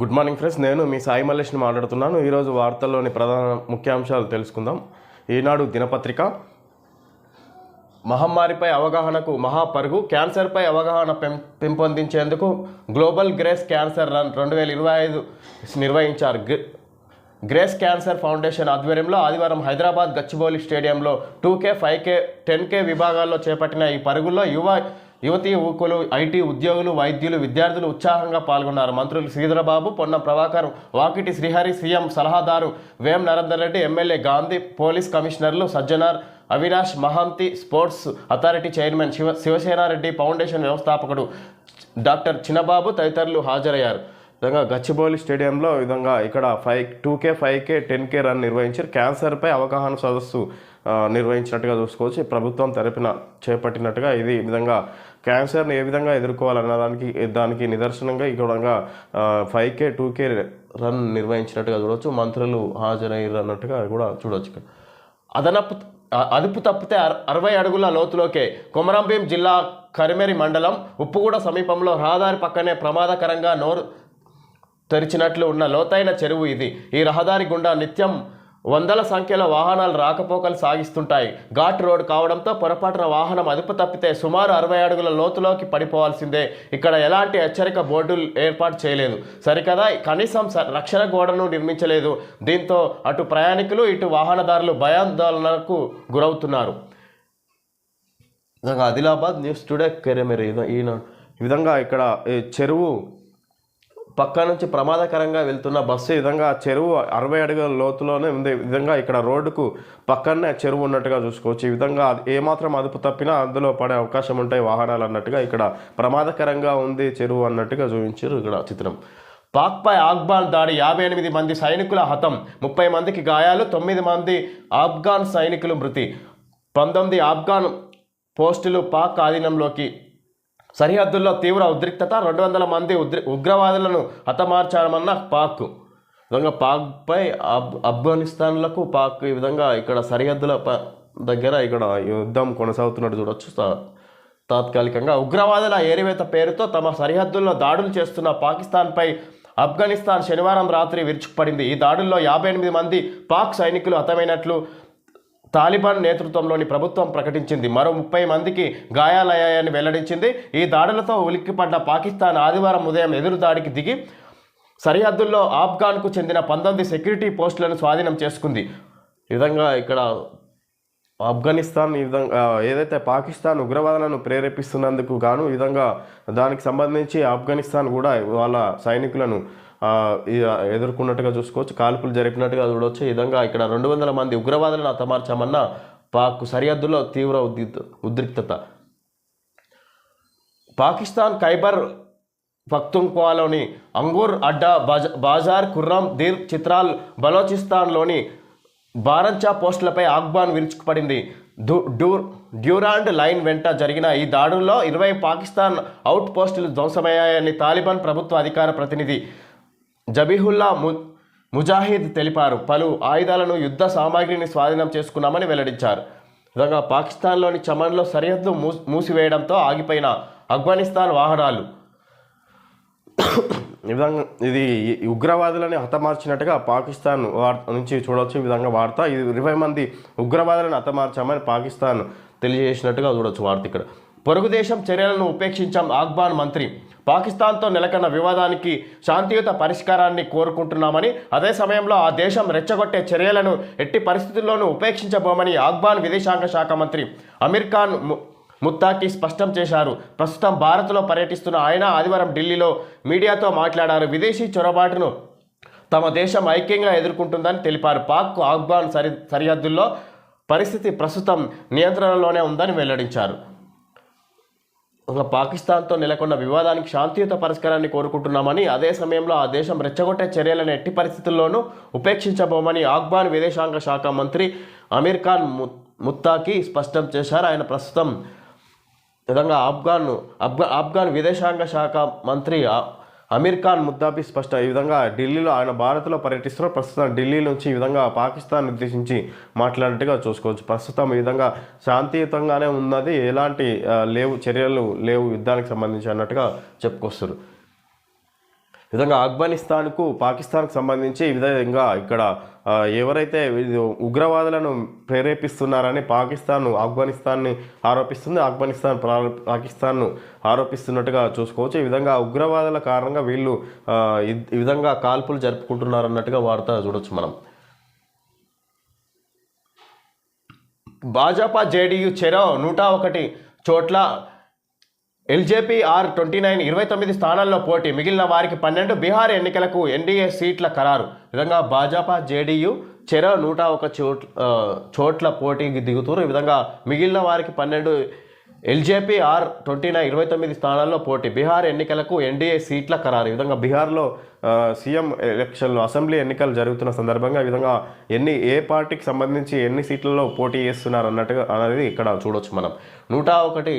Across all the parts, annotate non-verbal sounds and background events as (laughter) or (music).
Good morning friends నేను మీ సాయి మల్లేష్ని మాట్లాడుతున్నాను. ఈరోజు వార్తల్లోని ప్రధాన ముఖ్యాంశాలు తెలుసుకుందాం. ఈనాడు దినపత్రిక మహమ్మారిపై అవగాహనకు మహాపరుగు క్యాన్సర్పై అవగాహన పెం పెంపొందించేందుకు గ్లోబల్ గ్రేస్ క్యాన్సర్ రన్ రెండు వేల ఇరవై ఐదు నిర్వహించారు. గ్రేస్ క్యాన్సర్ ఫౌండేషన్ ఆధ్వర్యంలో ఆదివారం హైదరాబాద్ గచ్చిబౌలి స్టేడియంలో two K five K ten K విభాగాల్లో చేపట్టిన ఈ పరుగుల్లో యువ యువతీ యువకులు ఐటీ ఉద్యోగులు వైద్యులు విద్యార్థులు ఉత్సాహంగా పాల్గొన్నారు. మంత్రులు శ్రీధరబాబు పొన్న ప్రభాకర్ వాకిటి శ్రీహరి సీఎం సలహాదారు వేం నరేందర్ రెడ్డి ఎమ్మెల్యే గాంధీ పోలీస్ కమిషనర్లు Sajjanar Avinash Mahanti sports authority chairman Shiva Shivasenareddy foundation వ్యవస్థాపకుడు డాక్టర్ చిన్నబాబు తదితరులు హాజరయ్యారు. విధంగా గచ్చిబౌలి స్టేడియంలో విధంగా ఇక్కడ five two K five K ten K run నిర్వహించారు. క్యాన్సర్పై అవగాహన సదస్సు నిర్వహించినట్టుగా చూసుకోవచ్చు. ప్రభుత్వం తరపున చేపట్టినట్టుగా ఇది విధంగా క్యాన్సర్ని ఏ విధంగా ఎదుర్కోవాలన్న దానికి దానికి నిదర్శనంగా ఈ విధంగా five K two K run నిర్వహించినట్టుగా చూడవచ్చు మంత్రులు హాజరయ్యారు అన్నట్టుగా కూడా చూడవచ్చు అదనపు అదుపు తప్పితే అర- అరవై అడుగుల లోతులోకే కొమరంభీం జిల్లా కరిమెరి మండలం ఉప్పుగూడ సమీపంలో రహదారి పక్కనే ప్రమాదకరంగా నోరు తెరిచినట్లు ఉన్న లోతైన చెరువు ఇది. ఈ రహదారి గుండా నిత్యం వందల సంఖ్యలో వాహనాలు రాకపోకలు సాగిస్తుంటాయి. ఘాట్ రోడ్ కావడంతో పొరపాటున వాహనం అదుపు తప్పితే సుమారు అరవై అడుగుల లోతులోకి పడిపోవాల్సిందే. ఇక్కడ ఎలాంటి హెచ్చరిక బోర్డులు ఏర్పాటు చేయలేదు. సరికదా కనీసం స- రక్షణ గోడను నిర్మించలేదు. దీంతో అటు ప్రయాణికులు ఇటు వాహనదారులు భయాందోళనకు గురవుతున్నారు. ఆదిలాబాద్ న్యూస్ టుడే కెరెమెరి ఈయన ఈ విధంగా ఇక్కడ ఈ చెరువు పక్క నుంచి ప్రమాదకరంగా వెళ్తున్న బస్సు విధంగా చెరువు అరవై అడుగుల లోతులోనే ఉంది. విధంగా ఇక్కడ రోడ్డుకు పక్కనే చెరువు ఉన్నట్టుగా చూసుకోవచ్చు. ఈ విధంగా ఏమాత్రం అదుపు తప్పినా అందులో పడే అవకాశం ఉంటాయి వాహనాలు అన్నట్టుగా ఇక్కడ ప్రమాదకరంగా ఉంది చెరువు అన్నట్టుగా చూపించారు ఇక్కడ చిత్రం. పాక్పై ఆఫ్ఘాన్ దాడి. యాభై ఎనిమిది మంది సైనికుల హతం. ముప్పై మందికి గాయాలు తొమ్మిది మంది ఆఫ్ఘాన్ సైనికులు మృతి. పంతొమ్మిది ఆఫ్ఘాన్ పోస్టులు పాక్ ఆధీనంలోకి సరిహద్దుల్లో తీవ్ర ఉద్రిక్తత రెండు వందల మంది ఉద్రి ఉగ్రవాదులను హతమార్చామన్న పాక్. విధంగా పాక్పై అబ్ ఆఫ్ఘనిస్తాన్లకు పాక్ ఈ విధంగా ఇక్కడ సరిహద్దుల ప- దగ్గర ఇక్కడ యుద్ధం కొనసాగుతున్నట్టు చూడొచ్చు. తాత్కాలికంగా ఉగ్రవాదుల ఏరివేత పేరుతో తమ సరిహద్దుల్లో దాడులు చేస్తున్న పాకిస్తాన్పై ఆఫ్ఘనిస్తాన్ శనివారం రాత్రి విరుచుకుపడింది. ఈ దాడుల్లో యాభై ఎనిమిది మంది పాక్ సైనికులు హతమైనట్లు తాలిబాన్ నేతృత్వంలోని ప్రభుత్వం ప్రకటించింది. మరో ముప్పై మందికి గాయాలయ్యాయని వెల్లడించింది. ఈ దాడులతో ఉలిక్కిపడ్డ పాకిస్తాన్ ఆదివారం ఉదయం ఎదురు దాడికి దిగి సరిహద్దుల్లో ఆఫ్ఘాన్కు చెందిన పంతొమ్మిది సెక్యూరిటీ పోస్టులను స్వాధీనం చేసుకుంది. ఈ విధంగా ఇక్కడ ఆఫ్ఘనిస్తాన్ ఈ విధంగా ఏదైతే పాకిస్తాన్ ఉగ్రవాదులను ప్రేరేపిస్తున్నందుకు గాను ఈ విధంగా దానికి సంబంధించి ఆఫ్ఘనిస్తాన్ కూడా వాళ్ళ సైనికులను ఎదుర్కొన్నట్టుగా చూసుకోవచ్చు. కాల్పులు జరిపినట్టుగా చూడవచ్చు ఈ విధంగా ఇక్కడ రెండు వందల మంది ఉగ్రవాదులను హతమార్చామన్న పాక్ సరిహద్దులో తీవ్ర ఉద్రి ఉద్రిక్తత. పాకిస్తాన్ ఖైబర్ పక్తుంక్వాలోని అంగూర్ అడ్డా బాజ- బాజార్ ఖుర్రం దీర్ చిత్రాల్ బలోచిస్తాన్లోని బారంచా పోస్టులపై ఆగ్బాన్ విరుచుకుపడింది. డూర్ డ్యూర్ డ్యూరాండ్ లైన్ వెంట జరిగిన ఈ దాడుల్లో ఇరవై పాకిస్తాన్ అవుట్ పోస్టులు ధ్వంసమయ్యాయని తాలిబాన్ ప్రభుత్వ అధికార ప్రతినిధి జబీహుల్లా ము ముజాహిద్ తెలిపారు. పలు ఆయుధాలను యుద్ధ సామాగ్రిని స్వాధీనం చేసుకున్నామని వెల్లడించారు. విధంగా పాకిస్తాన్లోని చమన్లో సరిహద్దు మూసి మూసివేయడంతో ఆగిపోయిన ఆఫ్ఘనిస్తాన్ వాహనాలు. (coughs) ఈ విధంగా ఇది ఉగ్రవాదులని హతమార్చినట్టుగా పాకిస్తాన్ వార్ నుంచి చూడవచ్చు ఈ విధంగా వార్త. ఇది ఇరవై మంది ఉగ్రవాదులను హతమార్చామని పాకిస్తాన్ తెలియజేసినట్టుగా చూడొచ్చు వార్త ఇక్కడ. పొరుగు దేశం చర్యలను ఉపేక్షించాం ఆఫ్ఘాన్ మంత్రి పాకిస్తాన్తో నెలకొన్న వివాదానికి శాంతియుత పరిష్కారాన్ని కోరుకుంటున్నామని అదే సమయంలో ఆ దేశం రెచ్చగొట్టే చర్యలను ఎట్టి పరిస్థితుల్లోనూ ఉపేక్షించబోమని ఆఫ్ఘాన్ విదేశాంగ శాఖ మంత్రి అమీర్ ఖాన్ ము- ముత్తాకి స్పష్టం చేశారు. ప్రస్తుతం భారత్లో పర్యటిస్తున్న ఆయన ఆదివారం ఢిల్లీలో మీడియాతో మాట్లాడారు. విదేశీ చొరబాటును తమ దేశం ఐక్యంగా ఎదుర్కొంటుందని తెలిపారు. పాక్ ఆఫ్ఘాన్ సరి సరిహద్దుల్లో పరిస్థితి ప్రస్తుతం నియంత్రణలోనే ఉందని వెల్లడించారు. పాకిస్తాన్తో నెలకొన్న వివాదానికి శాంతియుత పరిష్కారాన్ని కోరుకుంటున్నామని అదే సమయంలో ఆ దేశం రెచ్చగొట్టే చర్యలను ఎట్టి పరిస్థితుల్లోనూ ఉపేక్షించబోమని ఆఫ్ఘాన్ విదేశాంగ శాఖ మంత్రి అమీర్ ఖాన్ ముత్తాకి స్పష్టం చేశారు. ఆయన ప్రస్తుతం విధంగా ఆఫ్ఘాన్ ఆఫ్ఘాన్ విదేశాంగ శాఖ మంత్రి అమీర్ ఖాన్ ముద్దాబి స్పష్ట. ఈ విధంగా ఢిల్లీలో ఆయన భారత్లో పర్యటిస్తున్నారు. ప్రస్తుతం ఢిల్లీ నుంచి ఈ విధంగా పాకిస్తాన్ ఉద్దేశించి మాట్లాడినట్టుగా చూసుకోవచ్చు. ప్రస్తుతం ఈ విధంగా శాంతియుతంగానే ఉన్నది. ఎలాంటి లేవు చర్యలు లేవు యుద్ధానికి సంబంధించి అన్నట్టుగా చెప్పుకొస్తారు విధంగా ఆఫ్ఘనిస్తాన్కు పాకిస్తాన్కు సంబంధించి ఈ విధంగా ఇక్కడ ఎవరైతే ఉగ్రవాదులను ప్రేరేపిస్తున్నారని పాకిస్తాన్ ఆఫ్ఘనిస్తాన్ని ఆరోపిస్తుంది ఆఫ్ఘనిస్తాన్ పాకిస్తాన్ను ఆరోపిస్తున్నట్టుగా చూసుకోవచ్చు. ఈ విధంగా ఉగ్రవాదుల కారణంగా వీళ్ళు ఈ విధంగా కాల్పులు జరుపుకుంటున్నారన్నట్టుగా వార్త చూడొచ్చు మనం. భాజపా జేడీయూ చెరో నూట ఒకటి చోట్ల ఎల్జేపీ ఆర్ ట్వంటీ నైన్ ఇరవై తొమ్మిది స్థానాల్లో పోటీ. మిగిలిన వారికి పన్నెండు బీహార్ ఎన్నికలకు ఎన్డీఏ సీట్ల ఖరారు. విధంగా భాజపా జేడీయూ చెరో నూట ఒక చోట్ల చోట్ల పోటీకి దిగుతూరు ఈ విధంగా మిగిలిన వారికి పన్నెండు ఎల్జేపీ ఆర్ ట్వంటీ నైన్ ఇరవై తొమ్మిది స్థానాల్లో పోటీ. బీహార్ ఎన్నికలకు ఎన్డీఏ సీట్ల ఖరారు. ఈ విధంగా బీహార్లో సీఎం ఎలక్షన్లు అసెంబ్లీ ఎన్నికలు జరుగుతున్న సందర్భంగా ఈ విధంగా ఎన్ని ఏ పార్టీకి సంబంధించి ఎన్ని సీట్లలో పోటీ చేస్తున్నారు అన్నట్టుగా అనేది ఇక్కడ చూడొచ్చు మనం. నూట ఒకటి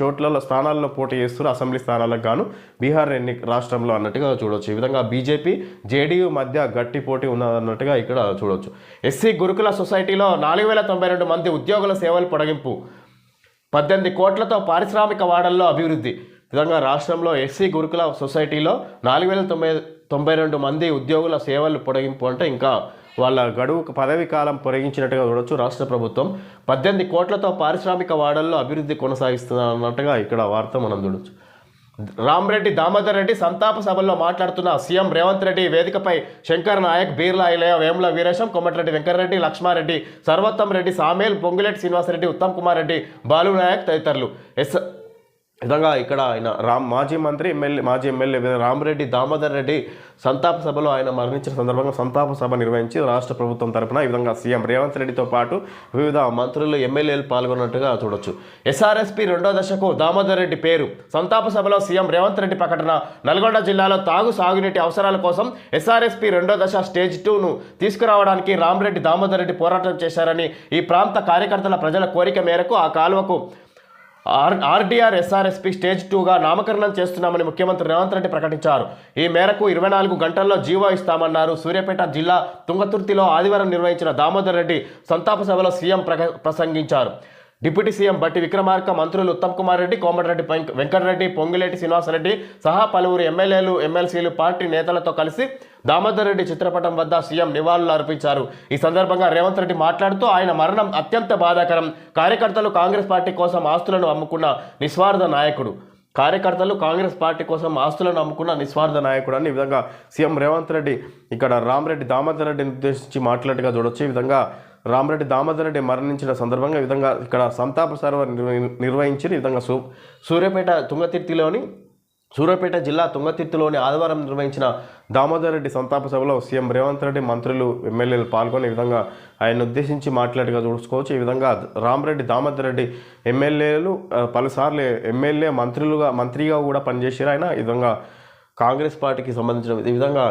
చోట్లలో స్థానాల్లో పోటీ చేస్తున్న అసెంబ్లీ స్థానాలకు గాను బీహార్ ఎన్ని రాష్ట్రంలో అన్నట్టుగా చూడొచ్చు. ఈ విధంగా బీజేపీ జేడీయూ మధ్య గట్టి పోటీ ఉన్నదన్నట్టుగా ఇక్కడ చూడొచ్చు. ఎస్సీ గురుకుల సొసైటీలో నాలుగు వేల తొంభై రెండు మంది ఉద్యోగుల సేవలు పొడగింపు. పద్దెనిమిది కోట్లతో పారిశ్రామిక వాడల్లో అభివృద్ధి. విధంగా రాష్ట్రంలో ఎస్సీ గురుకుల సొసైటీలో నాలుగు వేల తొంభై తొంభై రెండు మంది ఉద్యోగుల సేవలు పొడగింపు అంటే ఇంకా వాళ్ళ గడువు పదవి కాలం పొడిగించినట్టుగా చూడొచ్చు. రాష్ట్ర ప్రభుత్వం పద్దెనిమిది కోట్లతో పారిశ్రామిక వాడల్లో అభివృద్ధి కొనసాగిస్తున్నట్టుగా ఇక్కడ వార్త మనం చూడొచ్చు. రామరెడ్డి దామోదర్ రెడ్డి సంతాప సభల్లో మాట్లాడుతున్న సీఎం రేవంత్ రెడ్డి వేదికపై శంకర్ నాయక్ బీర్లా ఇలయ వేముల వీరేశం కొమ్మటిరెడ్డి వెంకటరెడ్డి లక్ష్మారెడ్డి సర్వోత్తం రెడ్డి సామేల్ పొంగులేటి శ్రీనివాసరెడ్డి ఉత్తమ్ కుమార్ రెడ్డి బాలు నాయక్ తదితరులు. ఎస్ విధంగా ఇక్కడ ఆయన రామ్ మాజీ మంత్రి ఎమ్మెల్యే మాజీ ఎమ్మెల్యే రామరెడ్డి దామోదర్ రెడ్డి సంతాప సభలో ఆయన మరణించిన సందర్భంగా సంతాప సభ నిర్వహించి రాష్ట్ర ప్రభుత్వం తరపున ఈ విధంగా సీఎం రేవంత్ రెడ్డితో పాటు వివిధ మంత్రులు ఎమ్మెల్యేలు పాల్గొన్నట్టుగా చూడొచ్చు. ఎస్ఆర్ఎస్పీ రెండో దశకు దామోదర్ రెడ్డి పేరు. సంతాప సభలో సీఎం రేవంత్ రెడ్డి ప్రకటన నల్గొండ జిల్లాలో తాగు సాగునీటి అవసరాల కోసం ఎస్ఆర్ఎస్పీ రెండో దశ స్టేజ్ టూను తీసుకురావడానికి రామరెడ్డి దామోదర్ రెడ్డి పోరాటం చేశారని ఈ ప్రాంత కార్యకర్తల ప్రజల కోరిక మేరకు ఆ కాలువకు ఆర్ ఆర్డీఆర్ ఎస్ఆర్ఎస్పీ స్టేజ్ టూగా నామకరణం చేస్తున్నామని ముఖ్యమంత్రి రేవంత్ రెడ్డి ప్రకటించారు. ఈ మేరకు ఇరవై నాలుగు గంటల్లో జీవో ఇస్తామన్నారు సూర్యాపేట జిల్లా తుంగతుర్తిలో ఆదివారం నిర్వహించిన దామోదర్ రెడ్డి సంతాప సభలో సీఎం ప్రక- ప్రసంగించారు. డిప్యూటీ సీఎం బట్టి విక్రమార్క మంత్రులు ఉత్తమ్ కుమార్ రెడ్డి కోమటిరెడ్డి వెంకటరెడ్డి పొంగిలేటి శ్రీనివాసరెడ్డి సహా పలువురు ఎమ్మెల్యేలు ఎమ్మెల్సీలు పార్టీ నేతలతో కలిసి దామోదర్ రెడ్డి చిత్రపటం వద్ద సీఎం నివాళులు అర్పించారు. ఈ సందర్భంగా రేవంత్ రెడ్డి మాట్లాడుతూ ఆయన మరణం అత్యంత బాధాకరం. కార్యకర్తలు కాంగ్రెస్ పార్టీ కోసం ఆస్తులను అమ్ముకున్న నిస్వార్థ నాయకుడు. కార్యకర్తలు కాంగ్రెస్ పార్టీ కోసం ఆస్తులను అమ్ముకున్న నిస్వార్థ నాయకుడు అని ఈ విధంగా సీఎం రేవంత్ రెడ్డి ఇక్కడ రామరెడ్డి దామోదర్ రెడ్డిని ఉద్దేశించి మాట్లాడిగా చూడొచ్చు. ఈ విధంగా రామరెడ్డి దామోదర్ రెడ్డి మరణించిన సందర్భంగా ఈ విధంగా ఇక్కడ సంతాప సర్వ నిర్వ- నిర్వహించి ఈ విధంగా సూ సూర్యాపేట తుంగతిర్తిలోని సూర్యాపేట జిల్లా తుంగతిర్తిలోని ఆదివారం నిర్వహించిన దామోదర్ రెడ్డి సంతాప సభలో సీఎం రేవంత్ రెడ్డి మంత్రులు ఎమ్మెల్యేలు పాల్గొని ఈ విధంగా ఆయన ఉద్దేశించి మాట్లాడిగా చూసుకోవచ్చు. ఈ విధంగా రామరెడ్డి దామోదర్ రెడ్డి ఎమ్మెల్యేలు పలుసార్లు ఎమ్మెల్యే మంత్రులుగా మంత్రిగా కూడా పనిచేసారు ఆయన. ఈ విధంగా కాంగ్రెస్ పార్టీకి సంబంధించిన ఈ విధంగా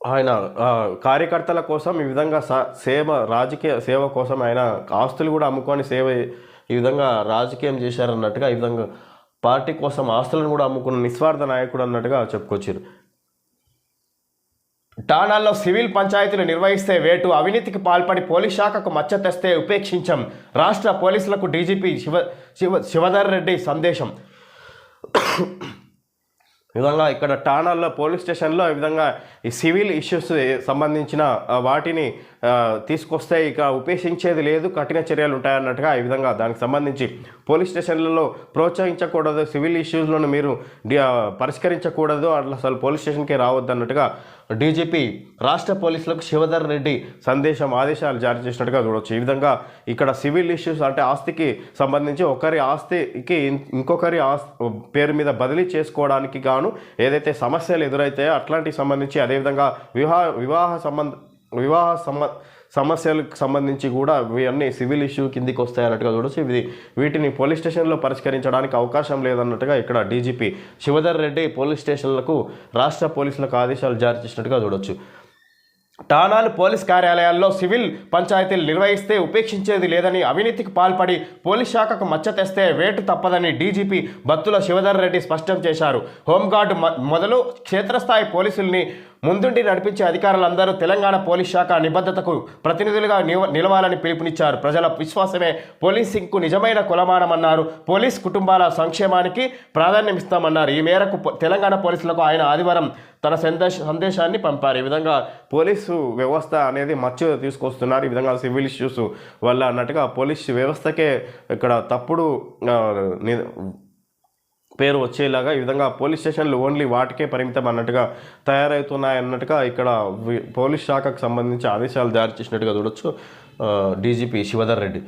ఆయన కార్యకర్తల కోసం ఈ విధంగా సేవ రాజకీయ సేవ కోసం ఆయన ఆస్తులు కూడా అమ్ముకొని సేవ ఈ విధంగా రాజకీయం చేశారన్నట్టుగా ఈ విధంగా పార్టీ కోసం ఆస్తులను కూడా అమ్ముకున్న నిస్వార్థ నాయకుడు అన్నట్టుగా చెప్పుకొచ్చారు ఠాణాల్లో సివిల్ పంచాయతీలు నిర్వహిస్తే వేటు అవినీతికి పాల్పడి పోలీస్ శాఖకు మచ్చ తెస్తే ఉపేక్షించం రాష్ట్ర పోలీసులకు డీజీపీ శివ శివ శివధర్ రెడ్డి సందేశం. విధంగా ఇక్కడ ఠాణాల్లో పోలీస్ స్టేషన్లో ఈ విధంగా ఈ సివిల్ ఇష్యూస్ సంబంధించిన వాటిని తీసుకొస్తే ఇక ఉపేక్షించేది లేదు కఠిన చర్యలు ఉంటాయన్నట్టుగా ఈ విధంగా దానికి సంబంధించి పోలీస్ స్టేషన్లలో ప్రోత్సహించకూడదు సివిల్ ఇష్యూస్లను మీరు పరిష్కరించకూడదు అట్లా అసలు పోలీస్ స్టేషన్కి రావద్దు అన్నట్టుగా డీజీపీ రాష్ట్ర పోలీసులకు శివధర్ రెడ్డి సందేశం ఆదేశాలు జారీ చేసినట్టుగా చూడవచ్చు ఈ విధంగా ఇక్కడ సివిల్ ఇష్యూస్ అంటే ఆస్తికి సంబంధించి ఒకరి ఆస్తికి ఇంకొకరి ఆస్ పేరు మీద బదిలీ చేసుకోవడానికి గాను ఏదైతే సమస్యలు ఎదురైతాయో అట్లాంటికి సంబంధించి అదేవిధంగా వివాహ వివాహ సంబంధ వివాహ సంబంధ సమస్యలకు సంబంధించి కూడా ఇవన్నీ సివిల్ ఇష్యూ కిందికి వస్తాయన్నట్టుగా చూడొచ్చు. ఇది వీటిని పోలీస్ స్టేషన్లో పరిష్కరించడానికి అవకాశం లేదన్నట్టుగా ఇక్కడ డీజీపీ శివధర్ రెడ్డి పోలీస్ స్టేషన్లకు రాష్ట్ర పోలీసులకు ఆదేశాలు జారీ చేసినట్టుగా చూడొచ్చు. ఠాణాలు పోలీస్ కార్యాలయాల్లో సివిల్ పంచాయతీలు నిర్వహిస్తే ఉపేక్షించేది లేదని అవినీతికి పాల్పడి పోలీస్ శాఖకు మచ్చ తెస్తే వేటు తప్పదని డీజీపీ బత్తుల శివధర్ రెడ్డి స్పష్టం చేశారు. హోంగార్డు మొదలు క్షేత్రస్థాయి పోలీసుల్ని ముందుండి నడిపించే అధికారులందరూ తెలంగాణ పోలీస్ శాఖ నిబద్ధతకు ప్రతినిధులుగా నిలవాలని పిలుపునిచ్చారు. ప్రజల విశ్వాసమే పోలీసింగ్కు నిజమైన కులమానమన్నారు. పోలీస్ కుటుంబాల సంక్షేమానికి ప్రాధాన్యం ఇస్తామన్నారు ఈ మేరకు తెలంగాణ పోలీసులకు ఆయన ఆదివారం తన సందేశ సందేశాన్ని పంపారు. ఈ విధంగా పోలీసు వ్యవస్థ అనేది మర్చి తీసుకొస్తున్నారు. ఈ విధంగా సివిల్ ఇష్యూస్ వల్ల అన్నట్టుగా పోలీస్ వ్యవస్థకే ఇక్కడ తప్పుడు పేరు వచ్చేలాగా ఈ విధంగా పోలీస్ స్టేషన్లు ఓన్లీ వాటికే పరిమితం అన్నట్టుగా తయారవుతున్నాయన్నట్టుగా ఇక్కడ పోలీస్ శాఖకు సంబంధించి ఆదేశాలు జారీ చేసినట్టుగా చూడొచ్చు డీజీపీ శివధర్ రెడ్డి.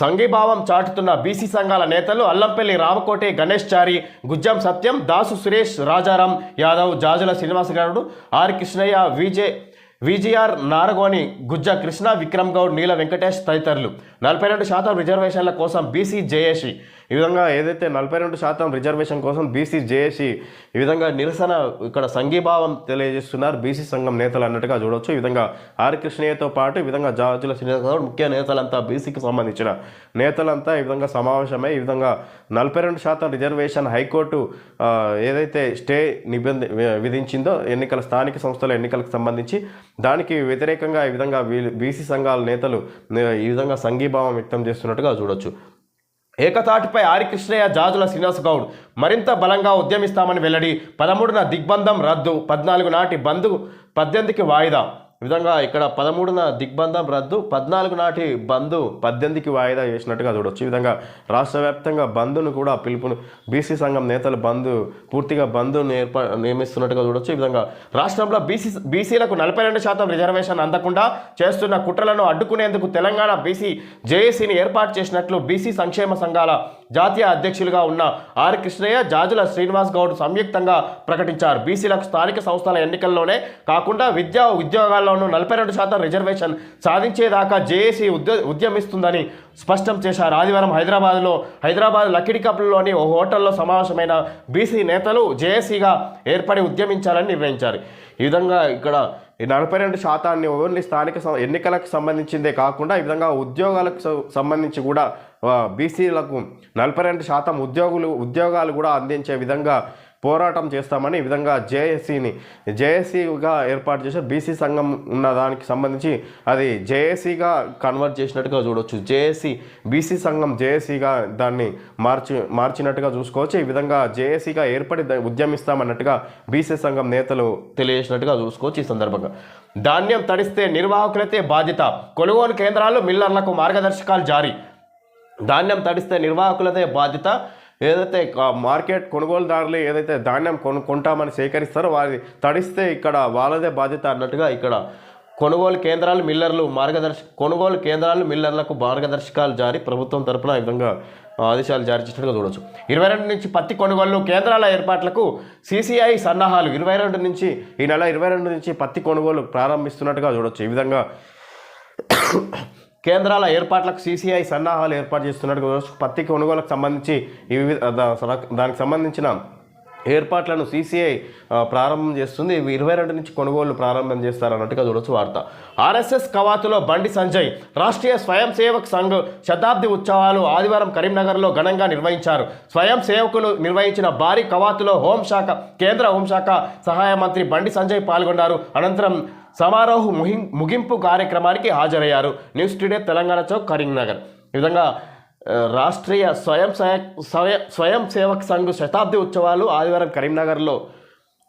సంఘీభావం చాటుతున్న బీసీ సంఘాల నేతలు అల్లంపల్లి రామకోటి గణేష్ చారి గుజ్జం సత్యం దాసు సురేష్ రాజారాం యాదవ్ జాజుల శ్రీనివాసగౌడ్ ఆర్ కృష్ణయ్య విజే విజిఆర్ నారగోని గుజ్జ కృష్ణ విక్రమ్ గౌడ్ నీల వెంకటేష్ తదితరులు. నలభై రెండు శాతం రిజర్వేషన్ల కోసం బీసీ జేఏసీ. ఈ విధంగా ఏదైతే నలభై రెండు శాతం రిజర్వేషన్ కోసం బీసీ జేఏసీ ఈ విధంగా నిరసన ఇక్కడ సంఘీభావం తెలియజేస్తున్నారు. బీసీ సంఘం నేతలు అన్నట్టుగా చూడవచ్చు ఈ విధంగా ఆర్ కృష్ణయ్యతో పాటు ఈ విధంగా జార్జుల శ్రీనివాసరావు ముఖ్య నేతలంతా బీసీకి సంబంధించిన నేతలంతా ఈ విధంగా సమావేశమై ఈ విధంగా నలభై రెండు శాతం రిజర్వేషన్ హైకోర్టు ఏదైతే స్టే నిబంధ విధించిందో ఎన్నికల స్థానిక సంస్థల ఎన్నికలకు సంబంధించి దానికి వ్యతిరేకంగా ఈ విధంగా బీసీ సంఘాల నేతలు ఈ విధంగా సంఘీ సంఘీభావం వ్యక్తం చేస్తున్నట్టుగా చూడొచ్చు. ఏకతాటిపై ఆరికృష్ణయ్య జాజుల శ్రీనివాస్ గౌడ్ మరింత బలంగా ఉద్యమిస్తామని వెల్లడి పదమూడున దిగ్బంధం రద్దు పద్నాలుగు నాటి బంద్ పద్దెనిమిదికి వాయిదా. విధంగా ఇక్కడ పదమూడున దిగ్బంధం రద్దు పద్నాలుగు నాటి బంద్ పద్దెనిమిదికి వాయిదా వేసినట్టుగా చూడొచ్చు. ఈ విధంగా రాష్ట్ర వ్యాప్తంగా బంద్ను కూడా పిలుపును బీసీ సంఘం నేతలు బంద్ పూర్తిగా బంద్ను ఏర్పా నియమిస్తున్నట్టుగా చూడొచ్చు. ఈ విధంగా రాష్ట్రంలో బీసీ బీసీలకు నలభై రెండు శాతం రిజర్వేషన్ అందకుండా చేస్తున్న కుట్రలను అడ్డుకునేందుకు తెలంగాణ బీసీ జేఏసీని ఏర్పాటు చేసినట్లు బీసీ సంక్షేమ సంఘాల జాతీయ అధ్యక్షులుగా ఉన్న ఆర్ కృష్ణయ్య జాజుల శ్రీనివాస్ గౌడ్ సంయుక్తంగా ప్రకటించారు. బీసీలకు స్థానిక సంస్థల ఎన్నికల్లోనే కాకుండా విద్యా ఉద్యోగాల్లోనూ నలభై రెండు శాతం రిజర్వేషన్ సాధించేదాకా జేఏసీ ఉద్య ఉద్యమిస్తుందని స్పష్టం చేశారు. ఆదివారం హైదరాబాద్లో హైదరాబాద్ లక్కిడికప్లోని ఓ హోటల్లో సమావేశమైన బీసీ నేతలు జేఏసీగా ఏర్పడి ఉద్యమించాలని నిర్ణయించారు. ఈ విధంగా ఇక్కడ ఈ నలభై రెండు శాతాన్ని ఓన్లీ స్థానిక ఎన్నికలకు సంబంధించిందే కాకుండా ఈ విధంగా ఉద్యోగాలకు సంబంధించి కూడా బీసీలకు నలభై రెండు శాతం ఉద్యోగులు ఉద్యోగాలు కూడా అందించే విధంగా పోరాటం చేస్తామని ఈ విధంగా జేఏసీని జేఏసీగా ఏర్పాటు చేసి బీసీ సంఘం ఉన్న దానికి సంబంధించి అది జేఏసీగా కన్వర్ట్ చేసినట్టుగా చూడవచ్చు జేఏసీ బీసీ సంఘం జేఏసీగా దాన్ని మార్చి మార్చినట్టుగా చూసుకోవచ్చు. ఈ విధంగా జేఏసీగా ఏర్పడి ఉద్యమిస్తామన్నట్టుగా బీసీ సంఘం నేతలు తెలియజేసినట్టుగా చూసుకోవచ్చు ఈ సందర్భంగా. ధాన్యం తడిస్తే నిర్వాహకులైతే బాధ్యత. కొనుగోలు కేంద్రాలు మిల్లర్లకు మార్గదర్శకాలు జారీ. ధాన్యం తడిస్తే నిర్వాహకులదే బాధ్యత. ఏదైతే మార్కెట్ కొనుగోలుదారులు ఏదైతే ధాన్యం కొను కొంటామని సేకరిస్తారో వారి తడిస్తే ఇక్కడ వాళ్ళదే బాధ్యత అన్నట్టుగా ఇక్కడ కొనుగోలు కేంద్రాలు మిల్లర్లు మార్గదర్శ కొనుగోలు కేంద్రాలు మిల్లర్లకు మార్గదర్శకాలు జారీ ప్రభుత్వం తరపున ఈ విధంగా ఆదేశాలు జారీ చేసినట్టుగా చూడవచ్చు ఇరవై రెండు నుంచి పత్తి కొనుగోలు కేంద్రాల ఏర్పాట్లకు సీసీఐ సన్నాహాలు ఇరవై రెండు నుంచి ఈ నెల ఇరవై రెండు నుంచి పత్తి కొనుగోలు ప్రారంభిస్తున్నట్టుగా చూడవచ్చు ఈ విధంగా కేంద్రాల ఏర్పాట్లకు సీసీఐ సన్నాహాలు ఏర్పాటు చేస్తున్నట్టు పత్తి కొనుగోలుకు సంబంధించి ఈ వివిధ దానికి సంబంధించిన ఏర్పాట్లను సీసీఐ ప్రారంభం చేస్తుంది. ఇవి ఇరవై రెండు నుంచి కొనుగోలు ప్రారంభం చేస్తారన్నట్టుగా చూడొచ్చు వార్త. ఆర్ఎస్ఎస్ కవాతులో బండి సంజయ్ రాష్ట్రీయ స్వయం సేవక్ సంఘ్ శతాబ్ది ఉత్సవాలు ఆదివారం కరీంనగర్లో ఘనంగా నిర్వహించారు. స్వయం సేవకులు నిర్వహించిన భారీ కవాతులో హోంశాఖ కేంద్ర హోంశాఖ సహాయ మంత్రి బండి సంజయ్ పాల్గొన్నారు. అనంతరం సమారోహ ముహిం ముగింపు కార్యక్రమానికి హాజరయ్యారు. News today Telangana Chowk Karimnagar. ఈ విధంగా రాష్ట్రీయ స్వయం సహాయ- స్వయం స్వయం సేవక్ సంఘ్ శతాబ్ది ఉత్సవాలు ఆదివారం కరీంనగర్లో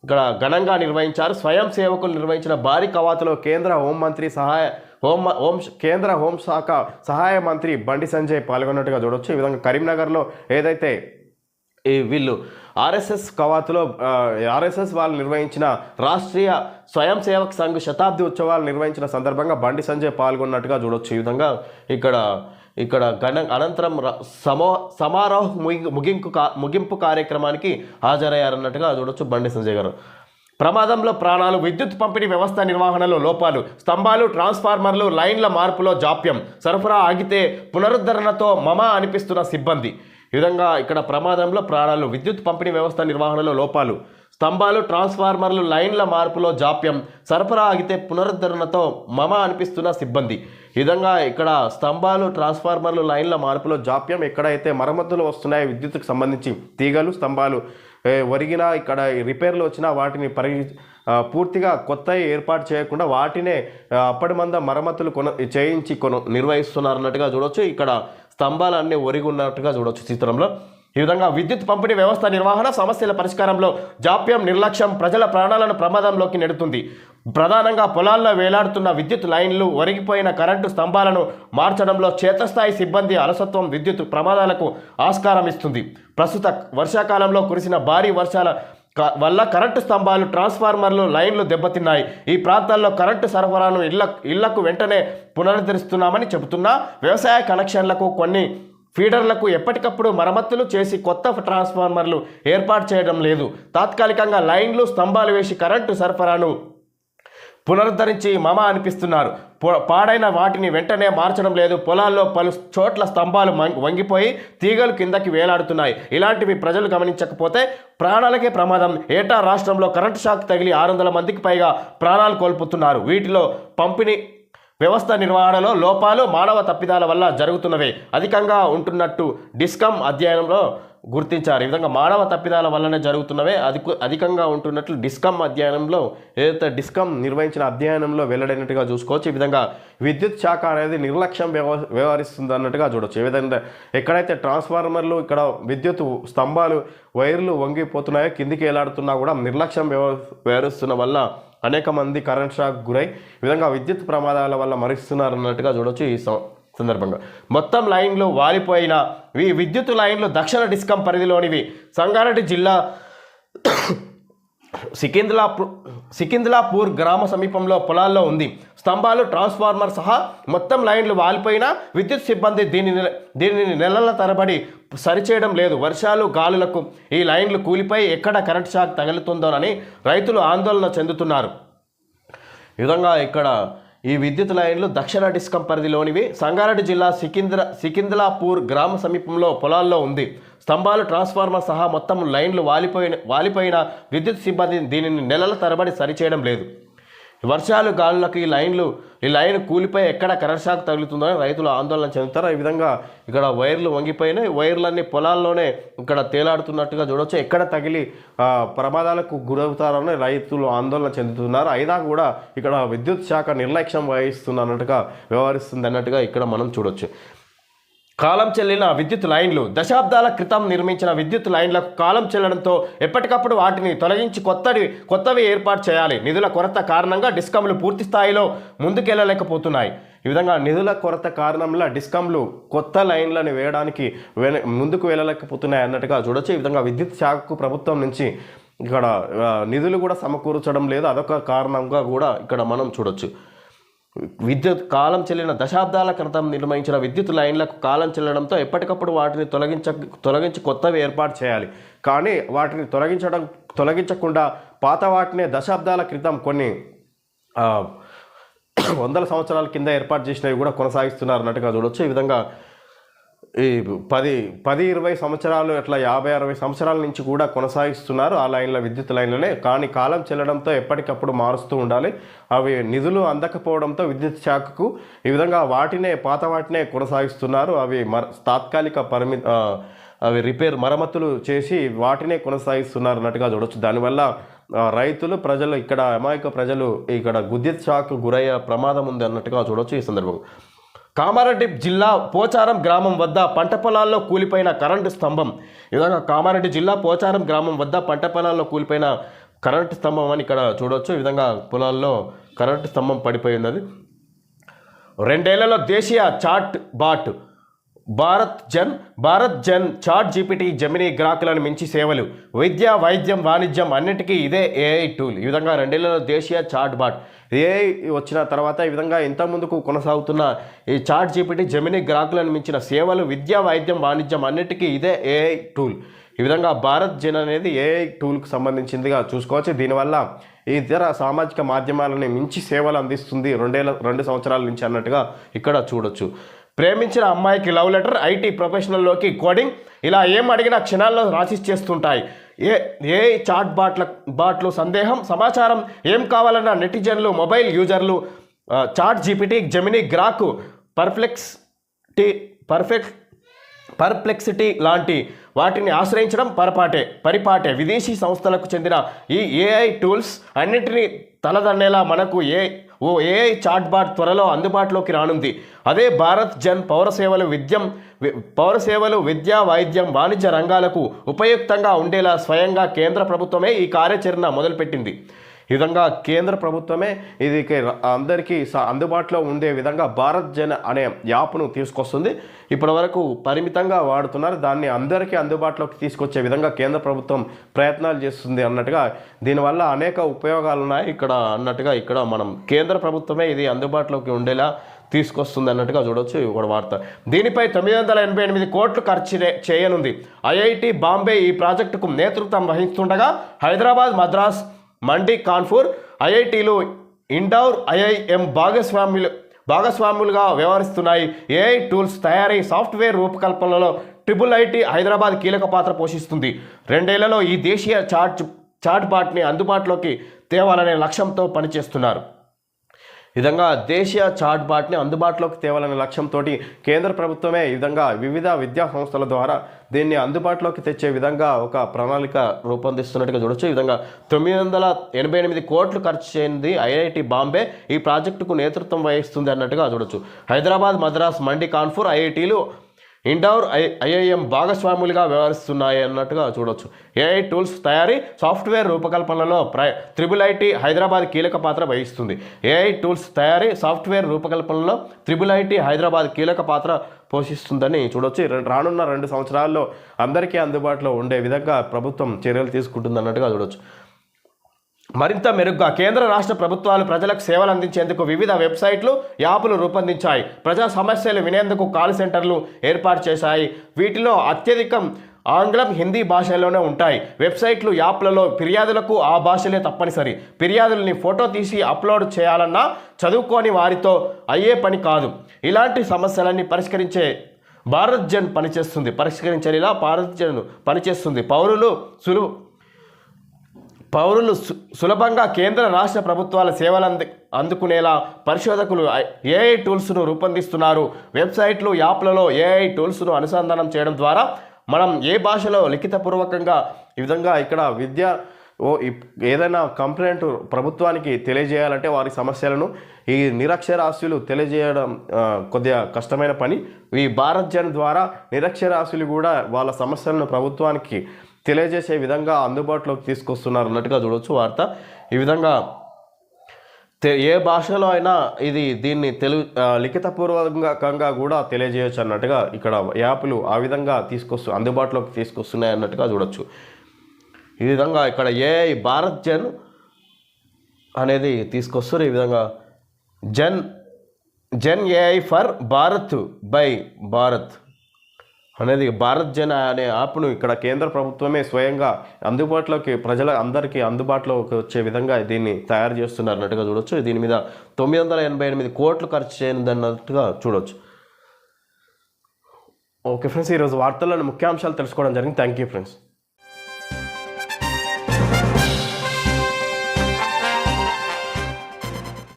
ఇక్కడ ఘనంగా నిర్వహించారు. స్వయం సేవకులు నిర్వహించిన భారీ కవాతులో కేంద్ర హోంమంత్రి సహాయ హోం హోం కేంద్ర హోంశాఖ సహాయ మంత్రి బండి సంజయ్ పాల్గొన్నట్టుగా చూడొచ్చు. ఈ విధంగా కరీంనగర్లో ఏదైతే ఈ వీళ్ళు ఆర్ఎస్ఎస్ కవాతులో ఆర్ఎస్ఎస్ వాళ్ళు నిర్వహించిన రాష్ట్రీయ స్వయం సేవక్ సంఘ్ శతాబ్ది ఉత్సవాలు నిర్వహించిన సందర్భంగా బండి సంజయ్ పాల్గొన్నట్టుగా చూడొచ్చు. ఈ విధంగా ఇక్కడ ఇక్కడ గణ అనంతరం ర- సమో సమారోహ ముగి ముగింపు కా ముగింపు కార్యక్రమానికి హాజరయ్యారన్నట్టుగా చూడొచ్చు బండి సంజయ్ గారు. ప్రమాదంలో ప్రాణాలు విద్యుత్ పంపిణీ వ్యవస్థ నిర్వహణలో లోపాలు స్తంభాలు ట్రాన్స్ఫార్మర్లు లైన్ల మార్పులో జాప్యం సరఫరా ఆగితే పునరుద్ధరణతో మమ అనిపిస్తున్న సిబ్బంది. ఈ విధంగా ఇక్కడ ప్రమాదంలో ప్రాణాలు విద్యుత్ పంపిణీ వ్యవస్థ నిర్వహణలో లోపాలు స్తంభాలు ట్రాన్స్ఫార్మర్లు లైన్ల మార్పులో జాప్యం సరఫరా ఆగితే పునరుద్ధరణతో మమ అనిపిస్తున్న సిబ్బంది. ఈ విధంగా ఇక్కడ స్తంభాలు ట్రాన్స్ఫార్మర్లు లైన్ల మార్పులో జాప్యం ఎక్కడైతే మరమ్మతులు వస్తున్నాయో విద్యుత్కు సంబంధించి తీగలు స్తంభాలు ఒరిగినా ఇక్కడ రిపేర్లు వచ్చినా వాటిని పరి పూర్తిగా కొత్త ఏర్పాటు చేయకుండా వాటినే అప్పటి మంద మరమ్మతులు కొన చేయించి కొను నిర్వహిస్తున్నారు అన్నట్టుగా చూడొచ్చు. ఇక్కడ స్తంభాలన్నీ ఒరిగి ఉన్నట్టుగా చూడవచ్చు చిత్రంలో. ఈ విధంగా విద్యుత్ పంపిణీ వ్యవస్థ నిర్వహణ సమస్యల పరిష్కారంలో జాప్యం నిర్లక్ష్యం ప్రజల ప్రాణాలను ప్రమాదంలోకి నెడుతుంది. ప్రధానంగా పొలాల్లో వేలాడుతున్న విద్యుత్ లైన్లు ఒరిగిపోయిన కరెంటు స్తంభాలను మార్చడంలో చేతస్థాయి సిబ్బంది అలసత్వం విద్యుత్ ప్రమాదాలకు ఆస్కారం ఇస్తుంది. ప్రస్తుత వర్షాకాలంలో కురిసిన భారీ వర్షాల వల్ల కరెంటు స్తంభాలు ట్రాన్స్ఫార్మర్లు లైన్లు దెబ్బతిన్నాయి. ఈ ప్రాంతాల్లో కరెంటు సరఫరాను ఇళ్ళ ఇళ్ళకు వెంటనే పునరుద్ధరిస్తున్నామని చెబుతున్నా. వ్యవసాయ కనెక్షన్లకు కొన్ని ఫీడర్లకు ఎప్పటికప్పుడు మరమ్మతులు చేసి కొత్త ట్రాన్స్ఫార్మర్లు ఏర్పాటు చేయడం లేదు. తాత్కాలికంగా లైన్లు స్తంభాలు వేసి కరెంటు సరఫరాను పునరుద్ధరించి మమ అనిపిస్తున్నారు. పాడైన వాటిని వెంటనే మార్చడం లేదు. పొలాల్లో పలు చోట్ల స్తంభాలు వంగిపోయి తీగలు కిందకి వేలాడుతున్నాయి. ఇలాంటివి ప్రజలు గమనించకపోతే ప్రాణాలకే ప్రమాదం. ఏటా రాష్ట్రంలో కరెంటు షాక్ తగిలి ఆరు వందల మందికి పైగా ప్రాణాలు కోల్పోతున్నారు. వీటిలో పంపిణీ వ్యవస్థ నిర్వహణలో లోపాలు మానవ తప్పిదాల వల్ల జరుగుతున్నవే. అధికంగా ఉంటున్నట్టు డిస్కమ్ అధ్యయనంలో గుర్తించారు. ఈ విధంగా మానవ తప్పిదాల వల్లనే జరుగుతున్నవే అధిక అధికంగా ఉంటున్నట్లు డిస్కమ్ అధ్యయనంలో ఏదైతే డిస్కమ్ నిర్వహించిన అధ్యయనంలో వెల్లడైనట్టుగా చూసుకోవచ్చు. ఈ విధంగా విద్యుత్ శాఖ అనేది నిర్లక్ష్యం వ్యవహరిస్తుంది అన్నట్టుగా చూడవచ్చు ఏ విధంగా ఎక్కడైతే ట్రాన్స్ఫార్మర్లు ఇక్కడ విద్యుత్ స్తంభాలు వైర్లు వంగిపోతున్నాయో కిందికి వేలాడుతున్నా కూడా నిర్లక్ష్యం వ్యవహరిస్తున్న వల్ల అనేక మంది కరెంట్ షాక్ గురై విధంగా విద్యుత్ ప్రమాదాల వల్ల మరిస్తున్నారు అన్నట్టుగా చూడవచ్చు ఈ సందర్భంగా. మొత్తం లైన్లు వాలిపోయిన ఈ విద్యుత్ లైన్లు దక్షిణ డిస్కం పరిధిలోనివి. సంగారెడ్డి జిల్లా సికింద్లాపూర్ సికింద్లాపూర్ గ్రామ సమీపంలో పొలాల్లో ఉంది. స్తంభాలు ట్రాన్స్ఫార్మర్ సహా మొత్తం లైన్లు వాలిపోయినా విద్యుత్ సిబ్బంది దీనిని దీనిని నెలల తరబడి సరిచేయడం లేదు. వర్షాలు గాలులకు ఈ లైన్లు కూలిపోయి ఎక్కడ కరెంట్ షాక్ తగులుతుందోనని రైతులు ఆందోళన చెందుతున్నారు. విధంగా ఇక్కడ ఈ విద్యుత్ లైన్లు దక్షిణ డిస్కం పరిధిలోనివి. సంగారెడ్డి జిల్లా సికింద్ర సికింద్లాపూర్ గ్రామ సమీపంలో పొలాల్లో ఉంది. స్తంభాలు ట్రాన్స్ఫార్మర్ సహా మొత్తం లైన్లు వాలిపోయిన వాలిపోయిన విద్యుత్ సిబ్బంది దీనిని నెలల తరబడి సరిచేయడం లేదు. వర్షాలు గాలులకు ఈ లైన్లు ఈ లైన్ కూలిపోయి ఎక్కడ కరెంట్ షాక్ తగులుతుందని రైతులు ఆందోళన చెందుతారు. ఈ విధంగా ఇక్కడ వైర్లు వంగిపోయినాయి. వైర్లన్నీ పొలాల్లోనే ఇక్కడ తేలాడుతున్నట్టుగా చూడవచ్చు ఎక్కడ తగిలి ప్రమాదాలకు గురవుతారని రైతులు ఆందోళన చెందుతున్నారు. అయినా కూడా ఇక్కడ విద్యుత్ శాఖ నిర్లక్ష్యం వహిస్తున్నట్టుగా వ్యవహరిస్తుంది అన్నట్టుగా ఇక్కడ మనం చూడొచ్చు. కాలం చెల్లిన విద్యుత్ లైన్లు దశాబ్దాల క్రితం నిర్మించిన విద్యుత్ లైన్లకు కాలం చెల్లడంతో ఎప్పటికప్పుడు వాటిని తొలగించి కొత్తవి కొత్తవి ఏర్పాటు చేయాలి. నిధుల కొరత కారణంగా డిస్కంలు పూర్తి స్థాయిలో ముందుకెళ్ళలేకపోతున్నాయి ఈ విధంగా నిధుల కొరత కారణంలో డిస్కంలు కొత్త లైన్లను వేయడానికి వెన ముందుకు వెళ్ళలేకపోతున్నాయి అన్నట్టుగా చూడొచ్చు. ఈ విధంగా విద్యుత్ శాఖకు ప్రభుత్వం నుంచి ఇక్కడ నిధులు కూడా సమకూర్చడం లేదు. అదొక కారణంగా కూడా ఇక్కడ మనం చూడొచ్చు. విద్యుత్ కాలం చెల్లిన దశాబ్దాల క్రితం నిర్మించిన విద్యుత్ లైన్లకు కాలం చెల్లడంతో ఎప్పటికప్పుడు వాటిని తొలగించ తొలగించి కొత్తవి ఏర్పాటు చేయాలి. కానీ వాటిని తొలగించడం తొలగించకుండా పాత వాటినే దశాబ్దాల క్రితం కొన్ని (coughs) వందల సంవత్సరాల కింద ఏర్పాటు చేసినవి కూడా కొనసాగిస్తున్నారు అన్నట్టుగా చూడొచ్చు. ఈ విధంగా ఈ పది పది ఇరవై సంవత్సరాలు అట్లా యాభై అరవై సంవత్సరాల నుంచి కూడా కొనసాగిస్తున్నారు ఆ లైన్ల విద్యుత్ లైన్లనే. కానీ కాలం చెల్లడంతో ఎప్పటికప్పుడు మారుస్తూ ఉండాలి. అవి నిధులు అందకపోవడంతో విద్యుత్ శాఖకు ఈ విధంగా వాటినే పాత వాటినే కొనసాగిస్తున్నారు. అవి మర తాత్కాలిక పరిమి అవి రిపేర్ మరమ్మతులు చేసి వాటినే కొనసాగిస్తున్నారు అన్నట్టుగా చూడొచ్చు. దానివల్ల రైతులు ప్రజలు ఇక్కడ అమాయక ప్రజలు ఇక్కడ విద్యుత్ షాక్ గురయ్యే ప్రమాదం ఉంది అన్నట్టుగా చూడొచ్చు ఈ సందర్భంగా. కామారెడ్డి జిల్లా పోచారం గ్రామం వద్ద పంట పొలాల్లో కూలిపోయిన కరెంటు స్తంభం. ఈ విధంగా కామారెడ్డి జిల్లా పోచారం గ్రామం వద్ద పంట పొలాల్లో కూలిపోయిన కరెంటు స్తంభం అని ఇక్కడ చూడవచ్చు ఈ విధంగా పొలాల్లో కరెంటు స్తంభం పడిపోయి ఉన్నది. రెండేళ్ళలో దేశీయ chatbot Bharat Jan Bharat Jan chat GPT Gemini గ్రాహకులను మించి సేవలు. విద్య వైద్యం వాణిజ్యం అన్నిటికీ ఇదే ఏఐ టూల్. ఈ విధంగా రెండేళ్ళలో దేశీయ చాట్ బాట్. ఏఐ వచ్చిన తర్వాత ఈ విధంగా ఇంతకుముందుకు కొనసాగుతున్న ఈ చాట్ జీపీటీ జమినీ గ్రాహకులను మించిన సేవలు విద్య వైద్యం వాణిజ్యం అన్నిటికీ ఇదే ఏఐ టూల్. ఈ విధంగా భారత్ జన్ అనేది ఏఐ టూల్కు సంబంధించిందిగా చూసుకోవచ్చు. దీనివల్ల ఇతర సామాజిక మాధ్యమాలని మించి సేవలు అందిస్తుంది. రెండేళ్ళ రెండు సంవత్సరాల నుంచి అన్నట్టుగా ఇక్కడ చూడొచ్చు. ప్రేమించిన అమ్మాయికి లవ్ లెటర్ ఐటీ ప్రొఫెషనల్లోకి కోడింగ్ ఇలా ఏం అడిగినా క్షణాల్లో రాసిచ్చేస్తుంటాయి ఏ ఏ చాట్ బాట్ల బాట్లు సందేహం సమాచారం ఏం కావాలన్న నెటిజన్లు మొబైల్ యూజర్లు chat GPT Gemini Grok perplexity perfect perplexity లాంటి వాటిని ఆశ్రయించడం పొరపాటే పరిపాటే. విదేశీ సంస్థలకు చెందిన ఈ ఏఐ టూల్స్ అన్నింటినీ తలదన్నేలా మనకు ఏ ఓ ఏఐ చాట్బాట్ త్వరలో అందుబాటులోకి రానుంది. అదే భారత్ జన్ పౌర సేవలు విద్యం పౌర సేవలు విద్య వైద్యం వాణిజ్య రంగాలకు ఉపయుక్తంగా ఉండేలా స్వయంగా కేంద్ర ప్రభుత్వమే ఈ కార్యాచరణ మొదలుపెట్టింది. ఈ విధంగా కేంద్ర ప్రభుత్వమే ఇది అందరికీ స- అందుబాటులో ఉండే విధంగా భారత్ జన్ అనే యాప్ను తీసుకొస్తుంది. ఇప్పటివరకు పరిమితంగా వాడుతున్నారు. దాన్ని అందరికీ అందుబాటులోకి తీసుకొచ్చే విధంగా కేంద్ర ప్రభుత్వం ప్రయత్నాలు చేస్తుంది అన్నట్టుగా దీనివల్ల అనేక ఉపయోగాలు ఉన్నాయి ఇక్కడ అన్నట్టుగా ఇక్కడ మనం కేంద్ర ప్రభుత్వమే ఇది అందుబాటులోకి ఉండేలా తీసుకొస్తుంది అన్నట్టుగా చూడొచ్చు. ఒక వార్త. దీనిపై తొమ్మిది వందల ఎనభై ఎనిమిది కోట్లు ఖర్చు చేయనుంది. ఐఐటి బాంబే ఈ ప్రాజెక్టుకు నేతృత్వం వహిస్తుండగా హైదరాబాద్ మద్రాస్ మండి కాన్పూర్ ఐఐటీలు ఇండోర్ ఐఐఎం భాగస్వామ్యులు భాగస్వాములుగా వ్యవహరిస్తున్నాయి. ఏఐ టూల్స్ తయారీ సాఫ్ట్వేర్ రూపకల్పనలో ట్రిపుల్ ఐటీ హైదరాబాద్ కీలక పాత్ర పోషిస్తుంది. రెండేళ్ళలో ఈ దేశీయ చాట్ చాట్ బాట్ని అందుబాటులోకి తేవాలనే లక్ష్యంతో పనిచేస్తున్నారు. విధంగా దేశీయ చాట్ బాట్ని అందుబాటులోకి తేవాలనే లక్ష్యంతో కేంద్ర ప్రభుత్వమే ఈ విధంగా వివిధ విద్యా సంస్థల ద్వారా దీన్ని అందుబాటులోకి తెచ్చే విధంగా ఒక ప్రణాళిక రూపొందిస్తున్నట్టుగా చూడొచ్చు. ఈ విధంగా తొమ్మిది వందల ఎనభై ఎనిమిది కోట్లు ఖర్చు చేయింది ఐఐటి బాంబే. ఈ ప్రాజెక్టుకు నేతృత్వం వహిస్తుంది అన్నట్టుగా చూడొచ్చు. హైదరాబాద్ మద్రాస్ మండి కాన్పూర్ ఐఐటీలు ఇండోర్ ఐ ఐఐఎం భాగస్వాములుగా వ్యవహరిస్తున్నాయి అన్నట్టుగా చూడొచ్చు. ఏఐ టూల్స్ తయారీ సాఫ్ట్వేర్ రూపకల్పనలో ప్రై త్రిబుల్ ఐటీ హైదరాబాద్ కీలక పాత్ర వహిస్తుంది. ఏఐ టూల్స్ తయారీ సాఫ్ట్వేర్ రూపకల్పనలో త్రిబుల్ ఐటీ హైదరాబాద్ కీలక పాత్ర పోషిస్తుందని చూడొచ్చు. రానున్న రెండు సంవత్సరాల్లో అందరికీ అందుబాటులో ఉండే విధంగా ప్రభుత్వం చర్యలు తీసుకుంటుంది అన్నట్టుగా చూడొచ్చు. మరింత మెరుగ్గా కేంద్ర రాష్ట్ర ప్రభుత్వాలు ప్రజలకు సేవలు అందించేందుకు వివిధ వెబ్సైట్లు యాప్లు రూపొందించాయి. ప్రజా సమస్యలు వినేందుకు కాల్ సెంటర్లు ఏర్పాటు చేశాయి. వీటిలో అత్యధికం ఆంగ్లం హిందీ భాషలోనే ఉంటాయి. వెబ్సైట్లు యాప్లలో ఫిర్యాదులకు ఆ భాషలే తప్పనిసరి. ఫిర్యాదుల్ని ఫోటో తీసి అప్లోడ్ చేయాలన్నా చదువుకోని వారితో అయ్యే పని కాదు. ఇలాంటి సమస్యలన్నీ పరిష్కరించే భారత్ జన్ పనిచేస్తుంది. పరిష్కరించేలా భారత్ జన్ పనిచేస్తుంది. పౌరులు సులువు పౌరులు సు- సులభంగా కేంద్ర రాష్ట్ర ప్రభుత్వాల సేవలు అంది అందుకునేలా పరిశోధకులు ఏఐ టూల్స్ను రూపొందిస్తున్నారు. వెబ్సైట్లు యాప్లలో ఏఐ టూల్స్ను అనుసంధానం చేయడం ద్వారా మనం ఏ భాషలో లిఖితపూర్వకంగా ఈ విధంగా ఇక్కడ విద్య ఓ ఏదైనా కంప్లైంట్ ప్రభుత్వానికి తెలియజేయాలంటే వారి సమస్యలను ఈ నిరక్షరాస్యులు తెలియజేయడం కొద్దిగా కష్టమైన పని. ఈ భారత్ జన్ ద్వారా నిరక్షరాస్యులు కూడా వాళ్ళ సమస్యలను ప్రభుత్వానికి తెలియజేసే విధంగా అందుబాటులోకి తీసుకొస్తున్నారు అన్నట్టుగా చూడొచ్చు వార్త. ఈ విధంగా ఏ భాషలో అయినా ఇది దీన్ని తెలుగు లిఖితపూర్వకంగా కూడా తెలియజేయచ్చు అన్నట్టుగా ఇక్కడ యాప్లు ఆ విధంగా తీసుకొస్తు అందుబాటులోకి తీసుకొస్తున్నాయి అన్నట్టుగా చూడొచ్చు. ఈ విధంగా ఇక్కడ ఏ భారత్ జన్ అనేది తీసుకొస్తారు ఈ విధంగా Jan Jan AI for Bharat by Bharat. అనేది భారత్ జన అనే యాప్ను ఇక్కడ కేంద్ర ప్రభుత్వమే స్వయంగా అందుబాటులోకి ప్రజల అందరికీ అందుబాటులోకి వచ్చే విధంగా దీన్ని తయారు చేస్తున్నారు అన్నట్టుగా చూడొచ్చు. దీని మీద తొమ్మిది వందల ఎనభై ఎనిమిది కోట్లు ఖర్చు చేయనుంది చూడొచ్చు. ఓకే ఫ్రెండ్స్ ఈరోజు వార్తల్లోని ముఖ్యాంశాలు తెలుసుకోవడం జరిగింది. Thank you friends.